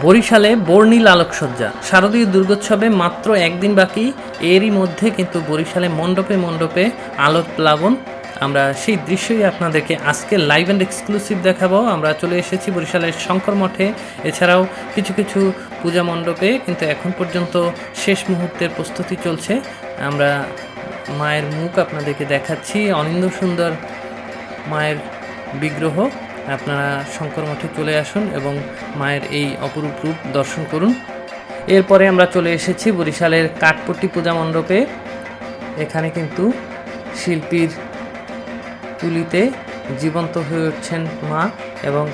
বরিশালে বর্ণিল আলোকসজ্জা। শারদীয় দুর্গোৎসবে মাত্র একদিন বাকি, এরই মধ্যে কিন্তু বরিশালে মণ্ডপে মণ্ডপে আলোক প্লাবন। আমরা সেই দৃশ্যই আপনাদেরকে আজকে লাইভ অ্যান্ড এক্সক্লুসিভ দেখাবো। আমরা চলে এসেছি বরিশালের শঙ্কর মঠে। এছাড়াও কিছু কিছু পূজা মণ্ডপে, কিন্তু এখন পর্যন্ত শেষ মুহূর্তের প্রস্তুতি চলছে। আমরা মায়ের মুখ আপনাদেরকে দেখাচ্ছি। অনিন্দ সুন্দর মায়ের বিগ্রহ। আপনারা শঙ্কর মঠে চলে আসুন এবং মায়ের এই অপরূপ রূপ দর্শন করুন। এরপরে আমরা চলে এসেছি বরিশালের কাঠপট্টি পূজা মণ্ডপে। এখানে কিন্তু শিল্পীর তুলিতে জীবন্ত হয়ে উঠছেন মা এবং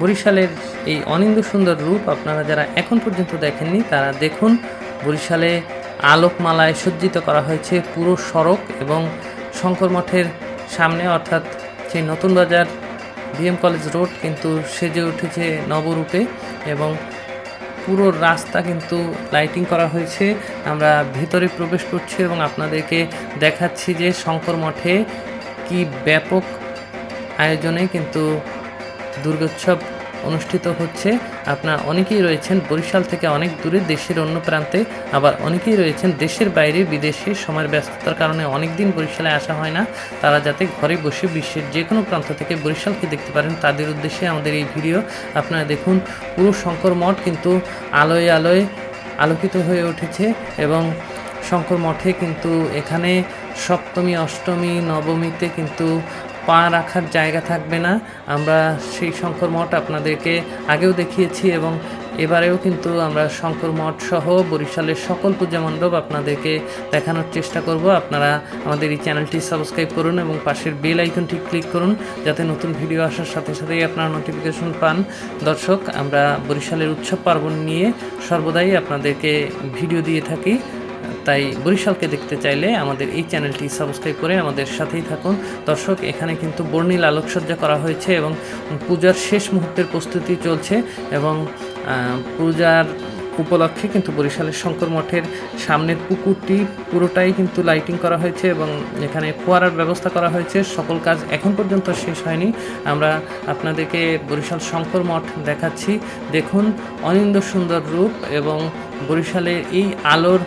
বরিশালের এই অনিন্দ সুন্দর রূপ আপনারা যারা এখন পর্যন্ত দেখেননি, তারা দেখুন বরিশালে আলোকমালায় সজ্জিত করা হয়েছে পুরো সড়ক এবং শঙ্কর মঠের সামনে অর্থাৎ সেই নতুন বাজার বিএম কলেজ রোড কিন্তু সেজে উঠেছে নবরূপে এবং পুরো রাস্তা কিন্তু লাইটিং করা হয়েছে। আমরা ভিতরে প্রবেশ করছি এবং আপনাদেরকে দেখাচ্ছি যে শঙ্কর মঠে কি ব্যাপক আয়োজনে কিন্তু দুর্গোৎসব অনুষ্ঠিত হচ্ছে। আপনার অনেকেই রয়েছেন বরিশাল থেকে অনেক দূরে দেশের অন্য প্রান্তে, আবার অনেকেই রয়েছেন দেশের বাইরে, বিদেশে। সময়ের ব্যস্ততার কারণে অনেক দিন বরিশালে আসা হয় না। তারা যাতে ঘরে বসে বিশ্বের যে কোনো প্রান্ত থেকে বরিশালকে দেখতে পারেন, তাদের উদ্দেশ্যে আমাদের এই ভিডিও। আপনারা দেখুন, পুরো শঙ্কর মঠ কিন্তু আলোয় আলোয় আলোকিত হয়ে উঠেছে এবং শঙ্কর মঠে কিন্তু এখানে সপ্তমী, অষ্টমী, নবমীতে কিন্তু পা রাখার জায়গা থাকবে না। আমরা সেই শঙ্কর মঠ আপনাদেরকে আগেও দেখিয়েছি এবং এবারেও কিন্তু আমরা শঙ্কর মঠ সহ বরিশালের সকল পূজা মণ্ডপ আপনাদেরকে দেখানোর চেষ্টা করব। আপনারা আমাদের এই চ্যানেলটি সাবস্ক্রাইব করুন এবং পাশের বেল আইকনটি ক্লিক করুন যাতে নতুন ভিডিও আসার সাথে সাথেই আপনারা নোটিফিকেশন পান। দর্শক, আমরা বরিশালের উৎসব পার্বণ নিয়ে সর্বদাই আপনাদেরকে ভিডিও দিয়ে থাকি। তাই বরিশালকে দেখতে চাইলে আমাদের এই চ্যানেলটি সাবস্ক্রাইব করে আমাদের সাথেই থাকুন। দর্শক, এখানে কিন্তু বর্ণিল আলোকসজ্জা করা হয়েছে এবং পূজার শেষ মুহূর্তের প্রস্তুতি চলছে এবং পূজার উপলক্ষে কিন্তু বরিশালের শঙ্কর মঠের সামনের পুকুরটি পুরোটাই কিন্তু লাইটিং করা হয়েছে এবং এখানে ফোয়ারার ব্যবস্থা করা হয়েছে। সকল কাজ এখন পর্যন্ত শেষ হয়নি। আমরা আপনাদেরকে বরিশাল শঙ্কর মঠ দেখাচ্ছি। দেখুন, অনিন্দ সুন্দর রূপ এবং বরিশালের এই আলোর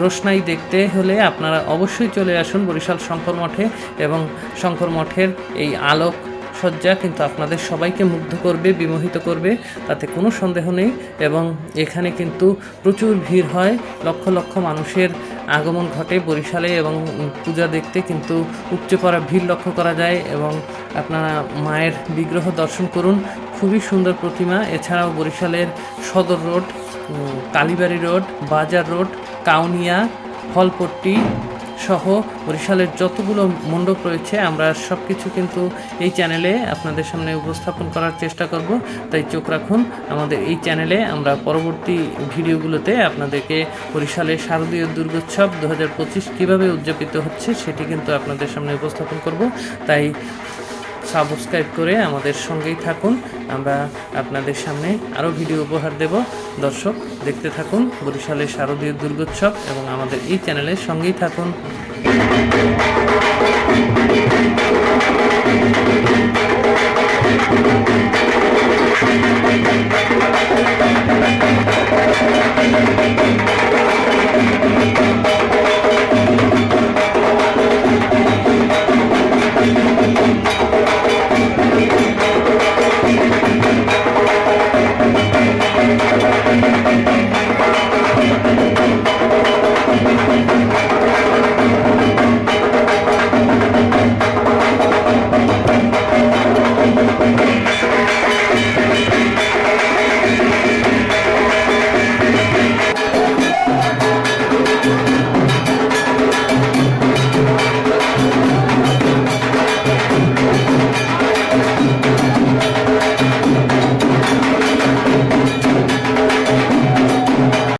রোশনাই দেখতে হলে আপনারা অবশ্যই চলে আসুন বরিশাল শঙ্কর মঠে এবং শঙ্কর মঠের এই আলোক সজ্জা কিন্তু আপনাদের সবাইকে মুগ্ধ করবে, বিমোহিত করবে, তাতে কোনো সন্দেহ নেই এবং এখানে কিন্তু প্রচুর ভিড় হয়। লক্ষ লক্ষ মানুষের আগমন ঘটে বরিশালে এবং পূজা দেখতে কিন্তু উপচে পড়া ভিড় লক্ষ্য করা যায় এবং আপনারা মায়ের বিগ্রহ দর্শন করুন। খুবই সুন্দর প্রতিমা। এছাড়াও বরিশালের Sadar road Kalibari road, Bazar road Kaunia Falpatti সহ বরিশালের যতগুলো মণ্ডপ রয়েছে, আমরা সব কিছু কিন্তু এই চ্যানেলে আপনাদের সামনে উপস্থাপন করার চেষ্টা করব। তাই চোখ রাখুন, আমাদের এই চ্যানেলে আমরা পরবর্তী ভিডিওগুলোতে আপনাদেরকে বরিশালের শারদীয় দুর্গোৎসব দু হাজার পঁচিশ কীভাবে উদযাপিত হচ্ছে সেটি কিন্তু আপনাদের সামনে উপস্থাপন করব। তাই সাবস্ক্রাইব করে আমাদের সঙ্গেই থাকুন, আমরা আপনাদের সামনে আরও ভিডিও উপহার দেব। দর্শক দেখতে থাকুন। বরিশালের শারদীয় দুর্গোৎসব এবং আমাদের এই চ্যানেলের সঙ্গেই থাকুন। Thank